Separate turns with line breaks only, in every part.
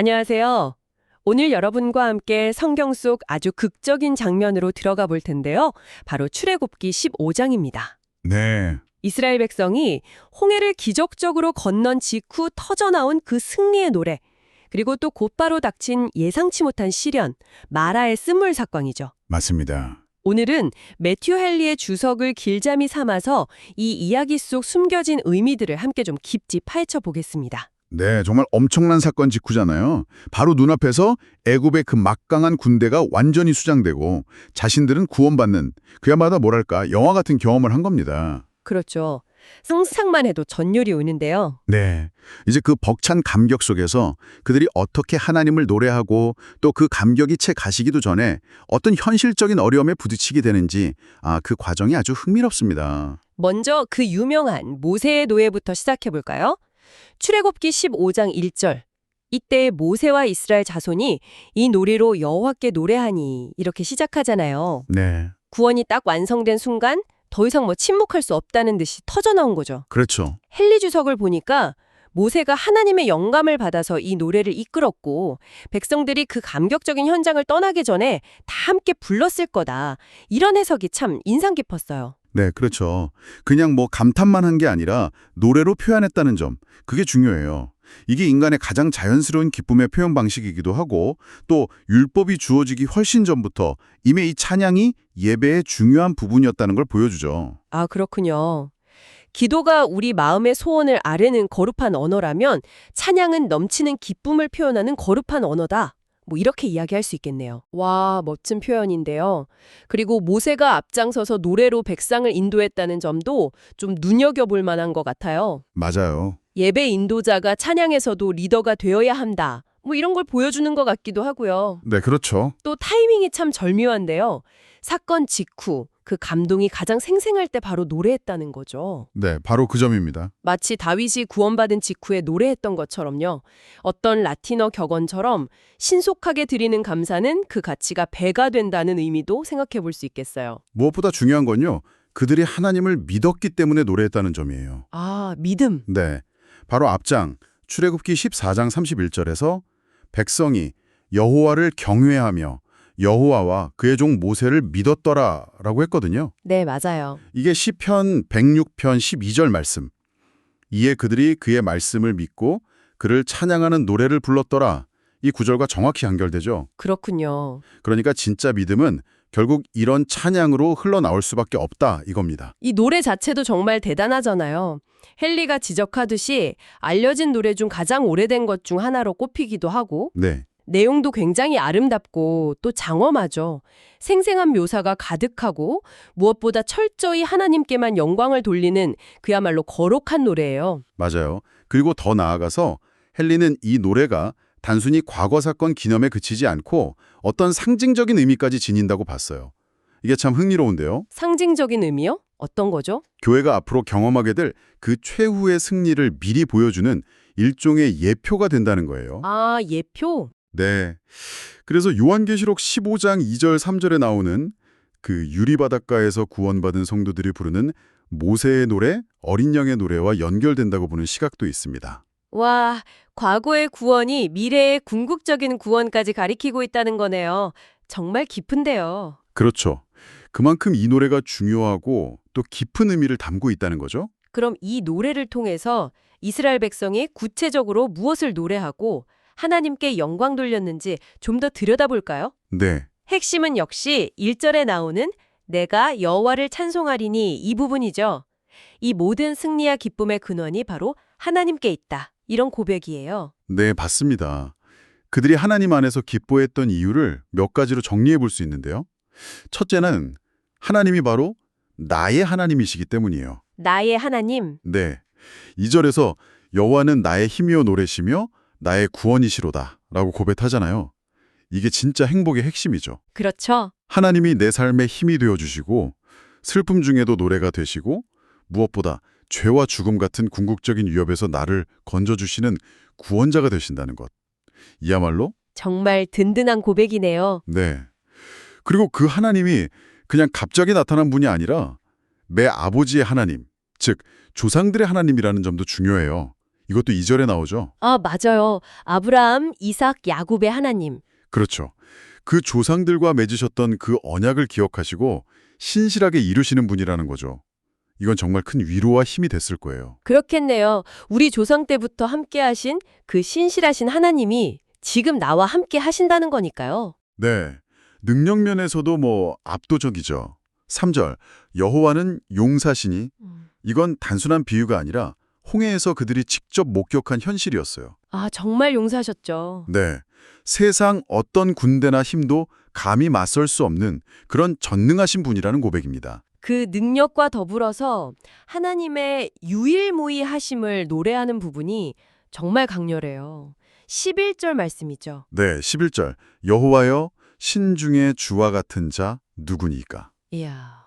안녕하세요. 오늘 여러분과 함께 성경 속 아주 극적인 장면으로 들어가 볼 텐데요. 바로 출애굽기 15장입니다.
네,
이스라엘 백성이 홍해를 기적적으로 건넌 직후 터져나온 그 승리의 노래, 그리고 또 곧바로 닥친 예상치 못한 시련, 마라의 쓴물 사건이죠.
맞습니다.
오늘은 매튜 헨리의 주석을 길잠이 삼아서 이 이야기 속 숨겨진 의미들을 함께 좀 깊이 파헤쳐 보겠습니다.
네, 정말 엄청난 사건 직후잖아요. 바로 눈앞에서 애굽의 그 막강한 군대가 완전히 수장되고 자신들은 구원받는 그야말로 뭐랄까 영화 같은 경험을 한 겁니다.
그렇죠. 상상만 해도 전율이 오는데요.
네, 이제 그 벅찬 감격 속에서 그들이 어떻게 하나님을 노래하고 또 그 감격이 채 가시기도 전에 어떤 현실적인 어려움에 부딪히게 되는지 아, 그 과정이 아주 흥미롭습니다.
먼저 그 유명한 모세의 노예부터 시작해 볼까요? 출애굽기 15장 1절. 이때 모세와 이스라엘 자손이 이 노래로 여호와께 노래하니 이렇게 시작하잖아요.
네,
구원이 딱 완성된 순간 더 이상 뭐 침묵할 수 없다는 듯이 터져 나온 거죠.
그렇죠.
헨리 주석을 보니까 모세가 하나님의 영감을 받아서 이 노래를 이끌었고 백성들이 그 감격적인 현장을 떠나기 전에 다 함께 불렀을 거다. 이런 해석이 참 인상 깊었어요.
네, 그렇죠. 그냥 뭐 감탄만 한 게 아니라 노래로 표현했다는 점, 그게 중요해요. 이게 인간의 가장 자연스러운 기쁨의 표현 방식이기도 하고 또 율법이 주어지기 훨씬 전부터 이미 이 찬양이 예배의 중요한 부분이었다는 걸 보여주죠.
아, 그렇군요. 기도가 우리 마음의 소원을 아뢰는 거룩한 언어라면 찬양은 넘치는 기쁨을 표현하는 거룩한 언어다. 뭐 이렇게 이야기할 수 있겠네요. 와, 멋진 표현인데요. 그리고 모세가 앞장서서 노래로 백성을 인도했다는 점도 좀 눈여겨볼 만한 것 같아요.
맞아요.
예배 인도자가 찬양에서도 리더가 되어야 한다. 뭐 이런 걸 보여주는 것 같기도 하고요.
네, 그렇죠.
또 타이밍이 참 절묘한데요. 사건 직후 그 감동이 가장 생생할 때 바로 노래했다는 거죠.
네, 바로 그 점입니다.
마치 다윗이 구원받은 직후에 노래했던 것처럼요. 어떤 라틴어 격언처럼 신속하게 드리는 감사는 그 가치가 배가 된다는 의미도 생각해 볼 수 있겠어요.
무엇보다 중요한 건요. 그들이 하나님을 믿었기 때문에 노래했다는 점이에요.
아, 믿음.
네. 바로 앞장 출애굽기 14장 31절에서 백성이 여호와를 경외하며 여호와와 그의 종 모세를 믿었더라라고 했거든요.
네, 맞아요.
이게 시편 106편 12절 말씀. 이에 그들이 그의 말씀을 믿고 그를 찬양하는 노래를 불렀더라. 이 구절과 정확히 연결되죠.
그렇군요.
그러니까 진짜 믿음은 결국 이런 찬양으로 흘러나올 수밖에 없다 이겁니다.
이 노래 자체도 정말 대단하잖아요. 헨리가 지적하듯이 알려진 노래 중 가장 오래된 것 중 하나로 꼽히기도 하고
네.
내용도 굉장히 아름답고 또 장엄하죠. 생생한 묘사가 가득하고 무엇보다 철저히 하나님께만 영광을 돌리는 그야말로 거룩한 노래예요.
맞아요. 그리고 더 나아가서 헨리는 이 노래가 단순히 과거 사건 기념에 그치지 않고 어떤 상징적인 의미까지 지닌다고 봤어요. 이게 참 흥미로운데요.
상징적인 의미요? 어떤 거죠?
교회가 앞으로 경험하게 될 그 최후의 승리를 미리 보여주는 일종의 예표가 된다는 거예요.
아, 예표?
네. 그래서 요한계시록 15장 2절 3절에 나오는 그 유리바닷가에서 구원받은 성도들이 부르는 모세의 노래, 어린 양의 노래와 연결된다고 보는 시각도 있습니다.
와, 과거의 구원이 미래의 궁극적인 구원까지 가리키고 있다는 거네요. 정말 깊은데요.
그렇죠. 그만큼 이 노래가 중요하고 또 깊은 의미를 담고 있다는 거죠.
그럼 이 노래를 통해서 이스라엘 백성이 구체적으로 무엇을 노래하고 하나님께 영광 돌렸는지 좀 더 들여다볼까요?
네.
핵심은 역시 1절에 나오는 내가 여호와를 찬송하리니 이 부분이죠. 이 모든 승리와 기쁨의 근원이 바로 하나님께 있다. 이런 고백이에요.
네, 맞습니다. 그들이 하나님 안에서 기뻐했던 이유를 몇 가지로 정리해 볼 수 있는데요. 첫째는 하나님이 바로 나의 하나님이시기 때문이에요.
나의 하나님.
네. 2절에서 여호와는 나의 힘이요 노래시며 나의 구원이시로다 라고 고백하잖아요. 이게 진짜 행복의 핵심이죠.
그렇죠.
하나님이 내 삶의 힘이 되어주시고 슬픔 중에도 노래가 되시고 무엇보다 죄와 죽음 같은 궁극적인 위협에서 나를 건져주시는 구원자가 되신다는 것. 이야말로
정말 든든한 고백이네요.
네. 그리고 그 하나님이 그냥 갑자기 나타난 분이 아니라 내 아버지의 하나님, 즉 조상들의 하나님이라는 점도 중요해요. 이것도 2절에 나오죠.
아, 맞아요. 아브라함, 이삭, 야곱의 하나님.
그렇죠. 그 조상들과 맺으셨던 그 언약을 기억하시고 신실하게 이루시는 분이라는 거죠. 이건 정말 큰 위로와 힘이 됐을 거예요.
그렇겠네요. 우리 조상 때부터 함께 하신 그 신실하신 하나님이 지금 나와 함께 하신다는 거니까요.
네. 능력 면에서도 뭐 압도적이죠. 3절. 여호와는 용사시니 이건 단순한 비유가 아니라 홍해에서 그들이 직접 목격한 현실이었어요.
아, 정말 용사셨죠.
네. 세상 어떤 군대나 힘도 감히 맞설 수 없는 그런 전능하신 분이라는 고백입니다.
그 능력과 더불어서 하나님의 유일무이하심을 노래하는 부분이 정말 강렬해요. 11절 말씀이죠.
네, 11절. 여호와여 신중에 주와 같은 자 누구니까?
이야.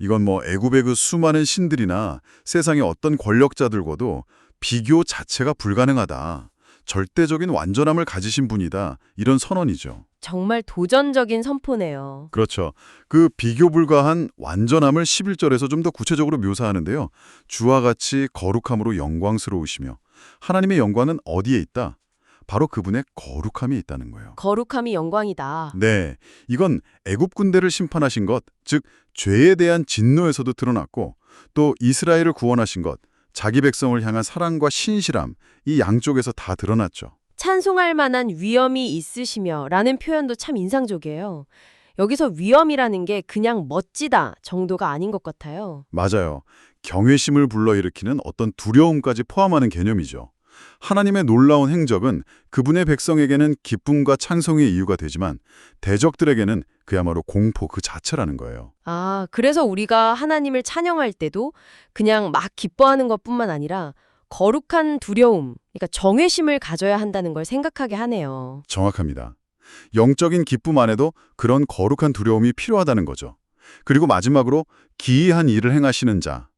이건 뭐 애굽의 그 수많은 신들이나 세상의 어떤 권력자들과도 비교 자체가 불가능하다. 절대적인 완전함을 가지신 분이다. 이런 선언이죠.
정말 도전적인 선포네요.
그렇죠. 그 비교 불가한 완전함을 11절에서 좀 더 구체적으로 묘사하는데요. 주와 같이 거룩함으로 영광스러우시며 하나님의 영광은 어디에 있다? 바로 그분의 거룩함이 있다는 거예요.
거룩함이 영광이다.
네, 이건 애굽 군대를 심판하신 것, 즉 죄에 대한 진노에서도 드러났고 또 이스라엘을 구원하신 것, 자기 백성을 향한 사랑과 신실함, 이 양쪽에서 다 드러났죠.
찬송할 만한 위엄이 있으시며 라는 표현도 참 인상적이에요. 여기서 위엄이라는 게 그냥 멋지다 정도가 아닌 것 같아요.
맞아요. 경외심을 불러일으키는 어떤 두려움까지 포함하는 개념이죠. 하나님의 놀라운 행적은 그분의 백성에게는 기쁨과 찬송의 이유가 되지만 대적들에게는 그야말로 공포 그 자체라는 거예요.
아, 그래서 우리가 하나님을 찬양할 때도 그냥 막 기뻐하는 것뿐만 아니라 거룩한 두려움, 그러니까 정회심을 가져야 한다는 걸 생각하게 하네요.
정확합니다. 영적인 기쁨 안에도 그런 거룩한 두려움이 필요하다는 거죠. 그리고 마지막으로 기이한 일을 행하시는 자,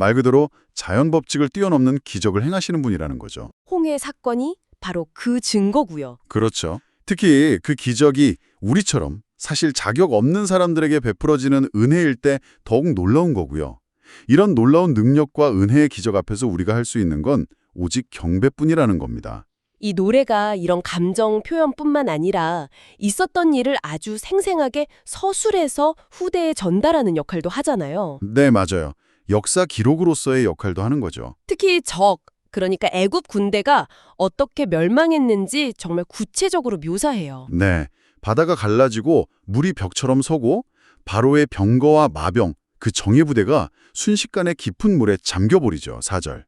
말 그대로 자연 법칙을 뛰어넘는 기적을 행하시는 분이라는 거죠.
홍해 사건이 바로 그 증거고요.
그렇죠. 특히 그 기적이 우리처럼 사실 자격 없는 사람들에게 베풀어지는 은혜일 때 더욱 놀라운 거고요. 이런 놀라운 능력과 은혜의 기적 앞에서 우리가 할 수 있는 건 오직 경배뿐이라는 겁니다.
이 노래가 이런 감정 표현뿐만 아니라 있었던 일을 아주 생생하게 서술해서 후대에 전달하는 역할도 하잖아요.
네, 맞아요. 역사 기록으로서의 역할도 하는 거죠.
특히 적, 그러니까 애굽 군대가 어떻게 멸망했는지 정말 구체적으로 묘사해요.
네, 바다가 갈라지고 물이 벽처럼 서고 바로의 병거와 마병, 그 정예 부대가 순식간에 깊은 물에 잠겨버리죠, 사절.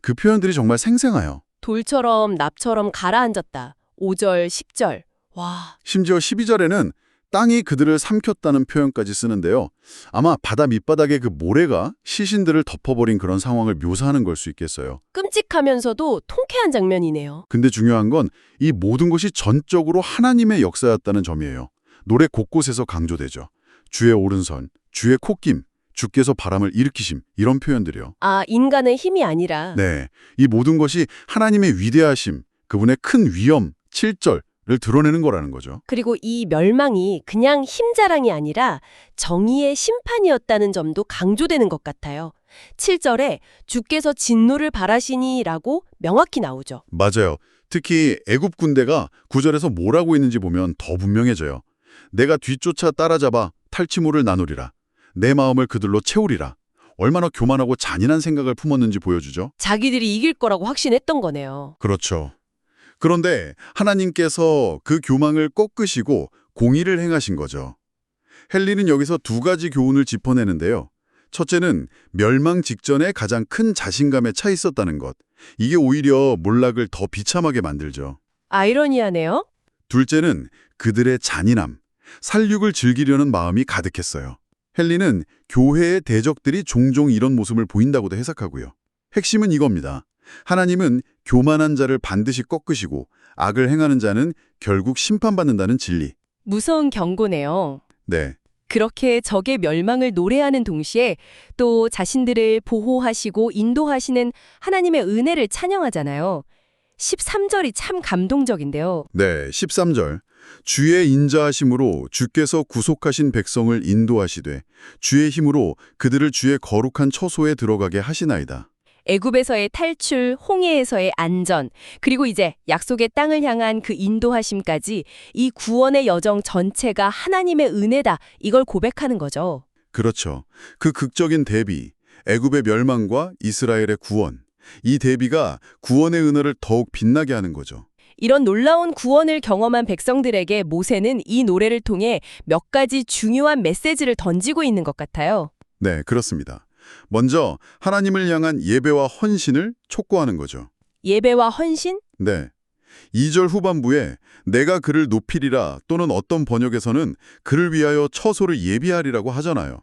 그 표현들이 정말 생생해요.
돌처럼 납처럼 가라앉았다. 5절, 10절. 와,
심지어 12절에는 땅이 그들을 삼켰다는 표현까지 쓰는데요. 아마 바다 밑바닥의 그 모래가 시신들을 덮어버린 그런 상황을 묘사하는 걸 수 있겠어요.
끔찍하면서도 통쾌한 장면이네요.
근데 중요한 건 이 모든 것이 전적으로 하나님의 역사였다는 점이에요. 노래 곳곳에서 강조되죠. 주의 오른손, 주의 콧김, 주께서 바람을 일으키심 이런 표현들이요.
아, 인간의 힘이 아니라
네, 이 모든 것이 하나님의 위대하심, 그분의 큰 위엄, 칠절을 드러내는 거라는 거죠.
그리고 이 멸망이 그냥 힘자랑이 아니라 정의의 심판이었다는 점도 강조되는 것 같아요. 7절에 주께서 진노를 바라시니라고 명확히 나오죠.
맞아요. 특히 애굽 군대가 구절에서 뭐라고 있는지 보면 더 분명해져요. 내가 뒤쫓아 따라잡아 탈취물을 나누리라. 내 마음을 그들로 채우리라. 얼마나 교만하고 잔인한 생각을 품었는지 보여주죠.
자기들이 이길 거라고 확신했던 거네요.
그렇죠. 그런데 하나님께서 그 교망을 꺾으시고 공의를 행하신 거죠. 헨리는 여기서 두 가지 교훈을 짚어내는데요. 첫째는 멸망 직전에 가장 큰 자신감에 차 있었다는 것. 이게 오히려 몰락을 더 비참하게 만들죠.
아이러니하네요.
둘째는 그들의 잔인함, 살육을 즐기려는 마음이 가득했어요. 헨리는 교회의 대적들이 종종 이런 모습을 보인다고도 해석하고요. 핵심은 이겁니다. 하나님은 교만한 자를 반드시 꺾으시고 악을 행하는 자는 결국 심판받는다는 진리.
무서운 경고네요.
네,
그렇게 적의 멸망을 노래하는 동시에 또 자신들을 보호하시고 인도하시는 하나님의 은혜를 찬양하잖아요. 13절이 참 감동적인데요.
네, 13절. 주의 인자하심으로 주께서 구속하신 백성을 인도하시되 주의 힘으로 그들을 주의 거룩한 처소에 들어가게 하시나이다.
애굽에서의 탈출, 홍해에서의 안전, 그리고 이제 약속의 땅을 향한 그 인도하심까지 이 구원의 여정 전체가 하나님의 은혜다. 이걸 고백하는 거죠.
그렇죠. 그 극적인 대비, 애굽의 멸망과 이스라엘의 구원. 이 대비가 구원의 은혜를 더욱 빛나게 하는 거죠.
이런 놀라운 구원을 경험한 백성들에게 모세는 이 노래를 통해 몇 가지 중요한 메시지를 던지고 있는 것 같아요.
네, 그렇습니다. 먼저 하나님을 향한 예배와 헌신을 촉구하는 거죠.
예배와 헌신?
네. 2절 후반부에 내가 그를 높이리라 또는 어떤 번역에서는 그를 위하여 처소를 예비하리라고 하잖아요.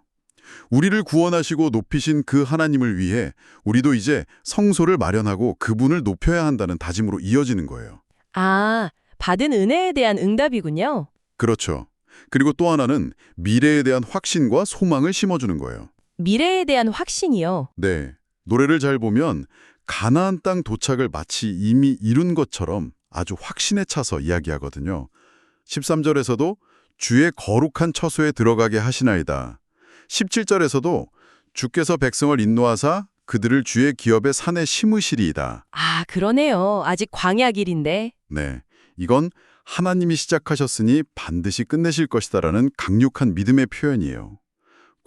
우리를 구원하시고 높이신 그 하나님을 위해 우리도 이제 성소를 마련하고 그분을 높여야 한다는 다짐으로 이어지는 거예요.
아, 받은 은혜에 대한 응답이군요.
그렇죠. 그리고 또 하나는 미래에 대한 확신과 소망을 심어주는 거예요.
미래에 대한 확신이요.
네. 노래를 잘 보면 가나안 땅 도착을 마치 이미 이룬 것처럼 아주 확신에 차서 이야기하거든요. 13절에서도 주의 거룩한 처소에 들어가게 하시나이다. 17절에서도 주께서 백성을 인도하사 그들을 주의 기업의 산에 심으시리이다.
아, 그러네요. 아직 광야 길인데.
네. 이건 하나님이 시작하셨으니 반드시 끝내실 것이다라는 강력한 믿음의 표현이에요.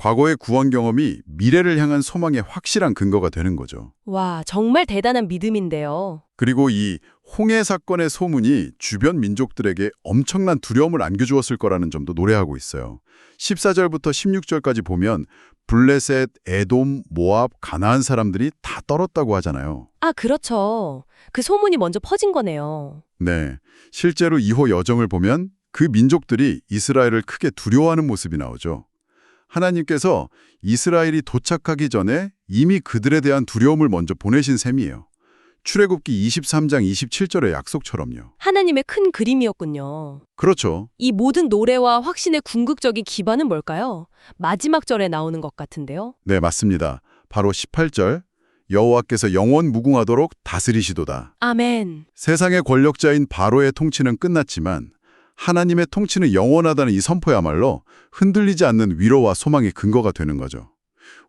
과거의 구원 경험이 미래를 향한 소망의 확실한 근거가 되는 거죠.
와, 정말 대단한 믿음인데요.
그리고 이 홍해 사건의 소문이 주변 민족들에게 엄청난 두려움을 안겨주었을 거라는 점도 노래하고 있어요. 14절부터 16절까지 보면 블레셋, 에돔, 모압, 가나안 사람들이 다 떨었다고 하잖아요.
아, 그렇죠. 그 소문이 먼저 퍼진 거네요.
네, 실제로 이호 여정을 보면 그 민족들이 이스라엘을 크게 두려워하는 모습이 나오죠. 하나님께서 이스라엘이 도착하기 전에 이미 그들에 대한 두려움을 먼저 보내신 셈이에요. 출애굽기 23장 27절의 약속처럼요.
하나님의 큰 그림이었군요.
그렇죠.
이 모든 노래와 확신의 궁극적인 기반은 뭘까요? 마지막 절에 나오는 것 같은데요.
네, 맞습니다. 바로 18절 여호와께서 영원 무궁하도록 다스리시도다.
아멘.
세상의 권력자인 바로의 통치는 끝났지만 하나님의 통치는 영원하다는 이 선포야말로 흔들리지 않는 위로와 소망의 근거가 되는 거죠.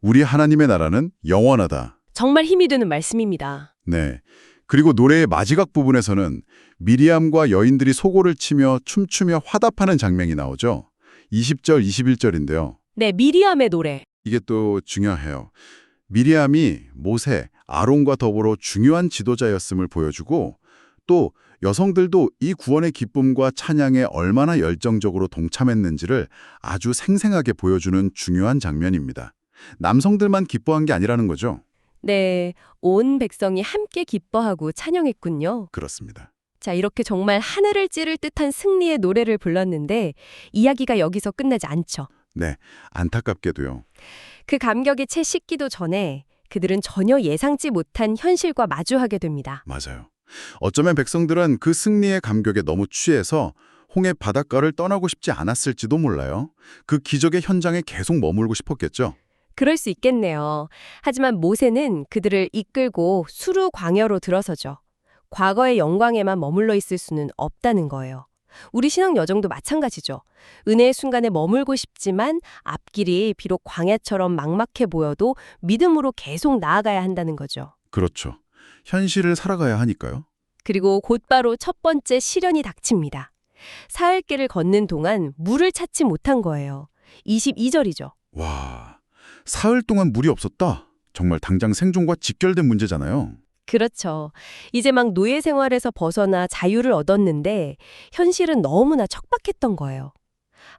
우리 하나님의 나라는 영원하다.
정말 힘이 되는 말씀입니다.
네. 그리고 노래의 마지막 부분에서는 미리암과 여인들이 소고를 치며 춤추며 화답하는 장면이 나오죠. 20절, 21절인데요.
네, 미리암의 노래.
이게 또 중요해요. 미리암이 모세, 아론과 더불어 중요한 지도자였음을 보여주고 또 여성들도 이 구원의 기쁨과 찬양에 얼마나 열정적으로 동참했는지를 아주 생생하게 보여주는 중요한 장면입니다. 남성들만 기뻐한 게 아니라는 거죠.
네, 온 백성이 함께 기뻐하고 찬양했군요.
그렇습니다.
자, 이렇게 정말 하늘을 찌를 듯한 승리의 노래를 불렀는데 이야기가 여기서 끝나지 않죠.
네, 안타깝게도요.
그 감격이 채 식기도 전에 그들은 전혀 예상치 못한 현실과 마주하게 됩니다.
맞아요. 어쩌면 백성들은 그 승리의 감격에 너무 취해서 홍해 바닷가를 떠나고 싶지 않았을지도 몰라요. 그 기적의 현장에 계속 머물고 싶었겠죠.
그럴 수 있겠네요. 하지만 모세는 그들을 이끌고 수루 광야로 들어서죠. 과거의 영광에만 머물러 있을 수는 없다는 거예요. 우리 신앙 여정도 마찬가지죠. 은혜의 순간에 머물고 싶지만 앞길이 비록 광야처럼 막막해 보여도 믿음으로 계속 나아가야 한다는 거죠.
그렇죠. 현실을 살아가야 하니까요.
그리고 곧바로 첫 번째 시련이 닥칩니다. 사흘 길을 걷는 동안 물을 찾지 못한 거예요. 22절이죠.
와, 사흘 동안 물이 없었다. 정말 당장 생존과 직결된 문제잖아요.
그렇죠. 이제 막 노예 생활에서 벗어나 자유를 얻었는데 현실은 너무나 척박했던 거예요.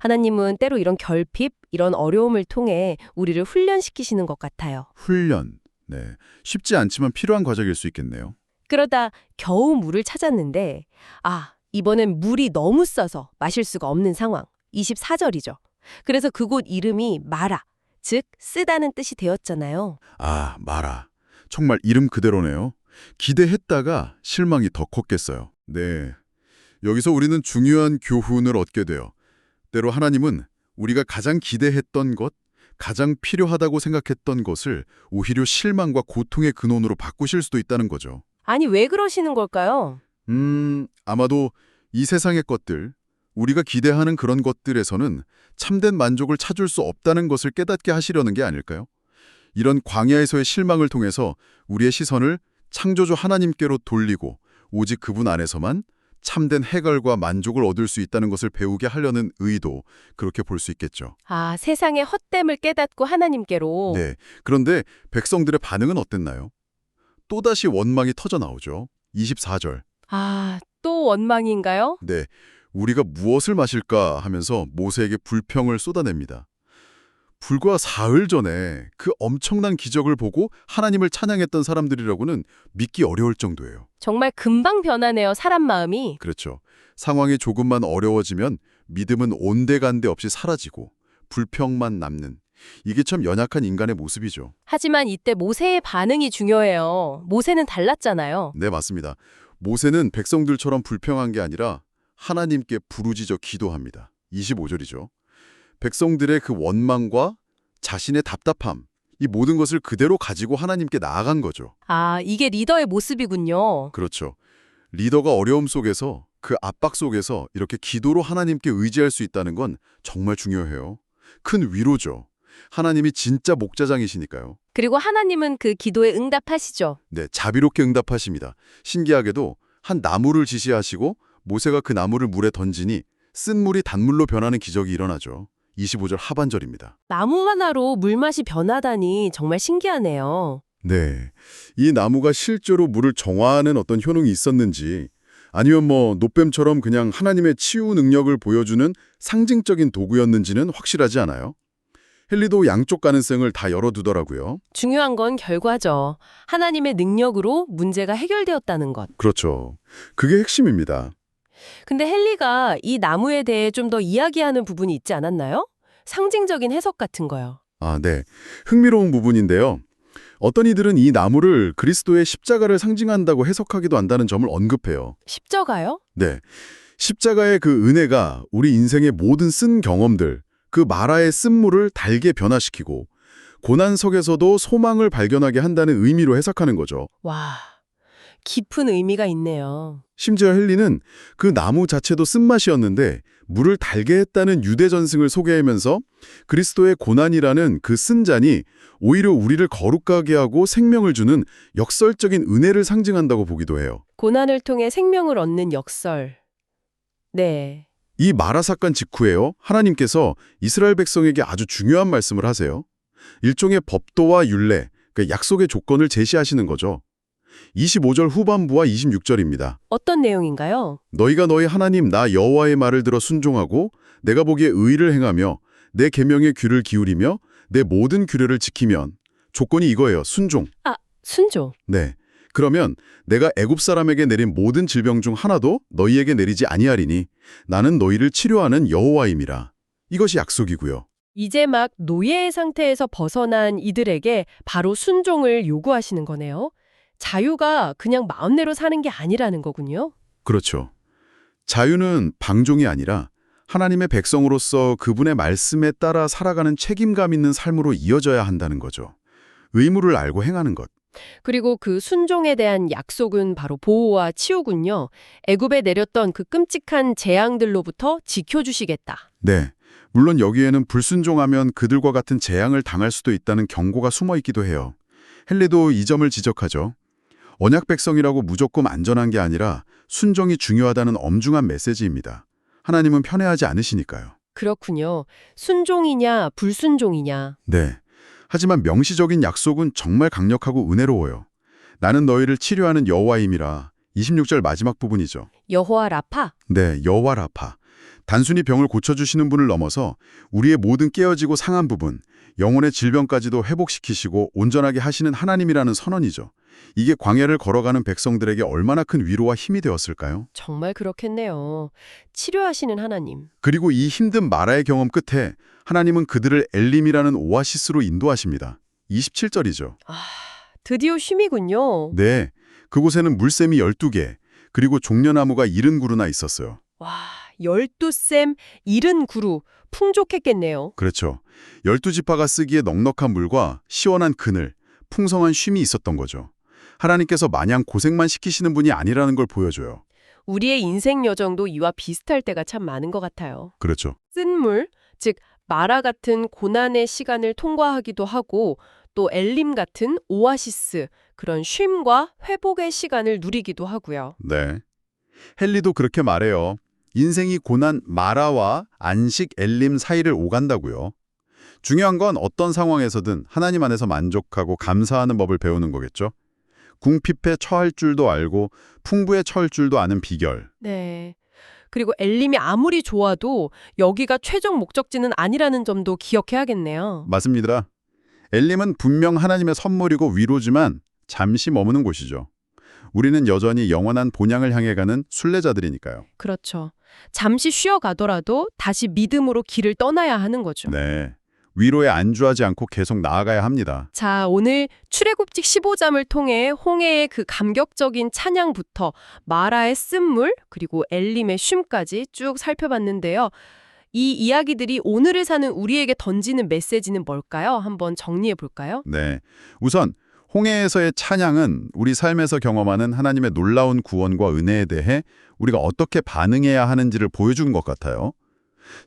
하나님은 때로 이런 결핍, 이런 어려움을 통해 우리를 훈련시키시는 것 같아요.
훈련. 네, 쉽지 않지만 필요한 과정일 수 있겠네요.
그러다 겨우 물을 찾았는데 아, 이번엔 물이 너무 써서 마실 수가 없는 상황. 24절이죠. 그래서 그곳 이름이 마라, 즉 쓰다는 뜻이 되었잖아요.
아, 마라. 정말 이름 그대로네요. 기대했다가 실망이 더 컸겠어요. 네. 여기서 우리는 중요한 교훈을 얻게 돼요. 때로 하나님은 우리가 가장 기대했던 것, 가장 필요하다고 생각했던 것을 오히려 실망과 고통의 근원으로 바꾸실 수도 있다는 거죠.
아니 왜 그러시는 걸까요?
음, 아마도 이 세상의 것들, 우리가 기대하는 그런 것들에서는 참된 만족을 찾을 수 없다는 것을 깨닫게 하시려는 게 아닐까요? 이런 광야에서의 실망을 통해서 우리의 시선을 창조주 하나님께로 돌리고 오직 그분 안에서만 참된 해결과 만족을 얻을 수 있다는 것을 배우게 하려는 의도 그렇게 볼 수 있겠죠.
아, 세상의 헛됨을 깨닫고 하나님께로.
네. 그런데 백성들의 반응은 어땠나요? 또다시 원망이 터져 나오죠. 24절.
아, 또 원망인가요?
네. 우리가 무엇을 마실까 하면서 모세에게 불평을 쏟아냅니다. 불과 사흘 전에 그 엄청난 기적을 보고 하나님을 찬양했던 사람들이라고는 믿기 어려울 정도예요.
정말 금방 변하네요, 사람 마음이.
그렇죠. 상황이 조금만 어려워지면 믿음은 온데간데 없이 사라지고 불평만 남는 이게 참 연약한 인간의 모습이죠.
하지만 이때 모세의 반응이 중요해요. 모세는 달랐잖아요.
네, 맞습니다. 모세는 백성들처럼 불평한 게 아니라 하나님께 부르짖어 기도합니다. 25절이죠. 백성들의 그 원망과 자신의 답답함, 이 모든 것을 그대로 가지고 하나님께 나아간 거죠.
아, 이게 리더의 모습이군요.
그렇죠. 리더가 어려움 속에서 그 압박 속에서 이렇게 기도로 하나님께 의지할 수 있다는 건 정말 중요해요. 큰 위로죠. 하나님이 진짜 목자장이시니까요.
그리고 하나님은 그 기도에 응답하시죠.
네, 자비롭게 응답하십니다. 신기하게도 한 나무를 지시하시고 모세가 그 나무를 물에 던지니 쓴 물이 단물로 변하는 기적이 일어나죠. 25절 하반절입니다.
나무 하나로 물맛이 변하다니 정말 신기하네요.
네, 이 나무가 실제로 물을 정화하는 어떤 효능이 있었는지 아니면 뭐 노뱀처럼 그냥 하나님의 치유 능력을 보여주는 상징적인 도구였는지는 확실하지 않아요. 헨리도 양쪽 가능성을 다 열어두더라고요.
중요한 건 결과죠. 하나님의 능력으로 문제가 해결되었다는 것.
그렇죠. 그게 핵심입니다.
근데 헨리가 이 나무에 대해 좀 더 이야기하는 부분이 있지 않았나요? 상징적인 해석 같은 거요.
아, 네. 흥미로운 부분인데요. 어떤 이들은 이 나무를 그리스도의 십자가를 상징한다고 해석하기도 한다는 점을 언급해요.
십자가요?
네. 십자가의 그 은혜가 우리 인생의 모든 쓴 경험들, 그 마라의 쓴물을 달게 변화시키고 고난 속에서도 소망을 발견하게 한다는 의미로 해석하는 거죠.
와, 깊은 의미가 있네요.
심지어 헨리는 그 나무 자체도 쓴맛이었는데 물을 달게 했다는 유대 전승을 소개하면서 그리스도의 고난이라는 그 쓴 잔이 오히려 우리를 거룩하게 하고 생명을 주는 역설적인 은혜를 상징한다고 보기도 해요.
고난을 통해 생명을 얻는 역설. 네.
이 마라 사건 직후에요. 하나님께서 이스라엘 백성에게 아주 중요한 말씀을 하세요. 일종의 법도와 율례, 그 약속의 조건을 제시하시는 거죠. 25절 후반부와 26절입니다.
어떤 내용인가요?
너희가 너희 하나님 나 여호와의 말을 들어 순종하고 내가 보기에 의를 행하며 내 계명에 귀를 기울이며 내 모든 규례를 지키면 조건이 이거예요. 순종.
순종.
네. 그러면 내가 애굽 사람에게 내린 모든 질병 중 하나도 너희에게 내리지 아니하리니 나는 너희를 치료하는 여호와임이라. 이것이 약속이고요.
이제 막 노예의 상태에서 벗어난 이들에게 바로 순종을 요구하시는 거네요. 자유가 그냥 마음대로 사는 게 아니라는 거군요.
그렇죠. 자유는 방종이 아니라 하나님의 백성으로서 그분의 말씀에 따라 살아가는 책임감 있는 삶으로 이어져야 한다는 거죠. 의무를 알고 행하는 것.
그리고 그 순종에 대한 약속은 바로 보호와 치유군요. 애굽에 내렸던 그 끔찍한 재앙들로부터 지켜주시겠다.
네. 물론 여기에는 불순종하면 그들과 같은 재앙을 당할 수도 있다는 경고가 숨어 있기도 해요. 헨리도 이 점을 지적하죠. 언약 백성이라고 무조건 안전한 게 아니라 순종이 중요하다는 엄중한 메시지입니다. 하나님은 편애하지 않으시니까요.
그렇군요. 순종이냐 불순종이냐.
네. 하지만 명시적인 약속은 정말 강력하고 은혜로워요. 나는 너희를 치료하는 여호와임이라 26절 마지막 부분이죠.
여호와 라파.
네, 여호와 라파. 단순히 병을 고쳐주시는 분을 넘어서 우리의 모든 깨어지고 상한 부분, 영혼의 질병까지도 회복시키시고 온전하게 하시는 하나님이라는 선언이죠. 이게 광야를 걸어가는 백성들에게 얼마나 큰 위로와 힘이 되었을까요?
정말 그렇겠네요. 치료하시는 하나님.
그리고 이 힘든 마라의 경험 끝에 하나님은 그들을 엘림이라는 오아시스로 인도하십니다. 27절이죠.
아, 드디어 쉼이군요.
네, 그곳에는 물샘이 12개, 그리고 종려나무가 70그루나 있었어요.
와, 열두쌤, 이른 구루, 풍족했겠네요.
그렇죠. 열두 지파가 쓰기에 넉넉한 물과 시원한 그늘, 풍성한 쉼이 있었던 거죠. 하나님께서 마냥 고생만 시키시는 분이 아니라는 걸 보여줘요.
우리의 인생 여정도 이와 비슷할 때가 참 많은 것 같아요.
그렇죠.
쓴 물, 즉 마라 같은 고난의 시간을 통과하기도 하고 또 엘림 같은 오아시스, 그런 쉼과 회복의 시간을 누리기도 하고요.
네. 헨리도 그렇게 말해요. 인생이 고난 마라와 안식 엘림 사이를 오간다고요. 중요한 건 어떤 상황에서든 하나님 안에서 만족하고 감사하는 법을 배우는 거겠죠. 궁핍에 처할 줄도 알고 풍부에 처할 줄도 아는 비결.
네. 그리고 엘림이 아무리 좋아도 여기가 최종 목적지는 아니라는 점도 기억해야겠네요.
맞습니다. 엘림은 분명 하나님의 선물이고 위로지만 잠시 머무는 곳이죠. 우리는 여전히 영원한 본향을 향해 가는 순례자들이니까요.
그렇죠. 잠시 쉬어가더라도 다시 믿음으로 길을 떠나야 하는 거죠.
네. 위로에 안주하지 않고 계속 나아가야 합니다.
자, 오늘 출애굽직 15장을 통해 홍해의 그 감격적인 찬양부터 마라의 쓴물 그리고 엘림의 쉼까지 쭉 살펴봤는데요. 이 이야기들이 오늘을 사는 우리에게 던지는 메시지는 뭘까요? 한번 정리해 볼까요?
네. 우선 홍해에서의 찬양은 우리 삶에서 경험하는 하나님의 놀라운 구원과 은혜에 대해 우리가 어떻게 반응해야 하는지를 보여준 것 같아요.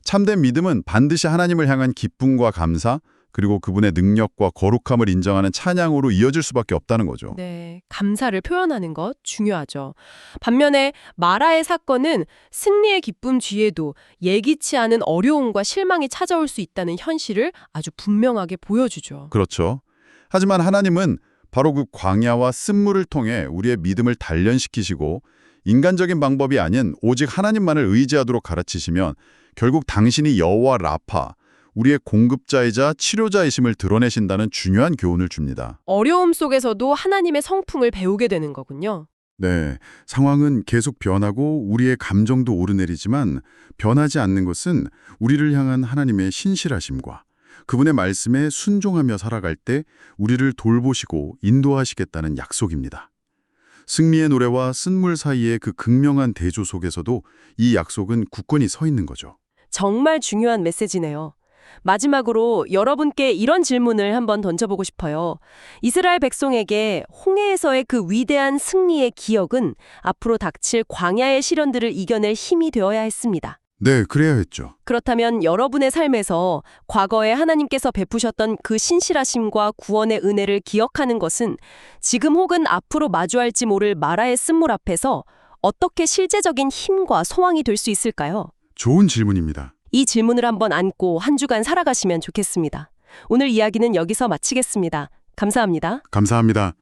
참된 믿음은 반드시 하나님을 향한 기쁨과 감사, 그리고 그분의 능력과 거룩함을 인정하는 찬양으로 이어질 수밖에 없다는 거죠.
네, 감사를 표현하는 것 중요하죠. 반면에 마라의 사건은 승리의 기쁨 뒤에도 예기치 않은 어려움과 실망이 찾아올 수 있다는 현실을 아주 분명하게 보여주죠.
그렇죠. 하지만 하나님은 바로 그 광야와 쓴물을 통해 우리의 믿음을 단련시키시고 인간적인 방법이 아닌 오직 하나님만을 의지하도록 가르치시면 결국 당신이 여호와 라파, 우리의 공급자이자 치료자이심을 드러내신다는 중요한 교훈을 줍니다.
어려움 속에서도 하나님의 성품을 배우게 되는 거군요.
네, 상황은 계속 변하고 우리의 감정도 오르내리지만 변하지 않는 것은 우리를 향한 하나님의 신실하심과 그분의 말씀에 순종하며 살아갈 때 우리를 돌보시고 인도하시겠다는 약속입니다. 승리의 노래와 쓴물 사이의 그 극명한 대조 속에서도 이 약속은 굳건히 서 있는 거죠.
정말 중요한 메시지네요. 마지막으로 여러분께 이런 질문을 한번 던져보고 싶어요. 이스라엘 백성에게 홍해에서의 그 위대한 승리의 기억은 앞으로 닥칠 광야의 시련들을 이겨낼 힘이 되어야 했습니다.
네, 그래야 했죠.
그렇다면 여러분의 삶에서 과거에 하나님께서 베푸셨던 그 신실하심과 구원의 은혜를 기억하는 것은 지금 혹은 앞으로 마주할지 모를 마라의 쓴물 앞에서 어떻게 실제적인 힘과 소망이 될 수 있을까요?
좋은 질문입니다.
이 질문을 한번 안고 한 주간 살아가시면 좋겠습니다. 오늘 이야기는 여기서 마치겠습니다. 감사합니다.
감사합니다.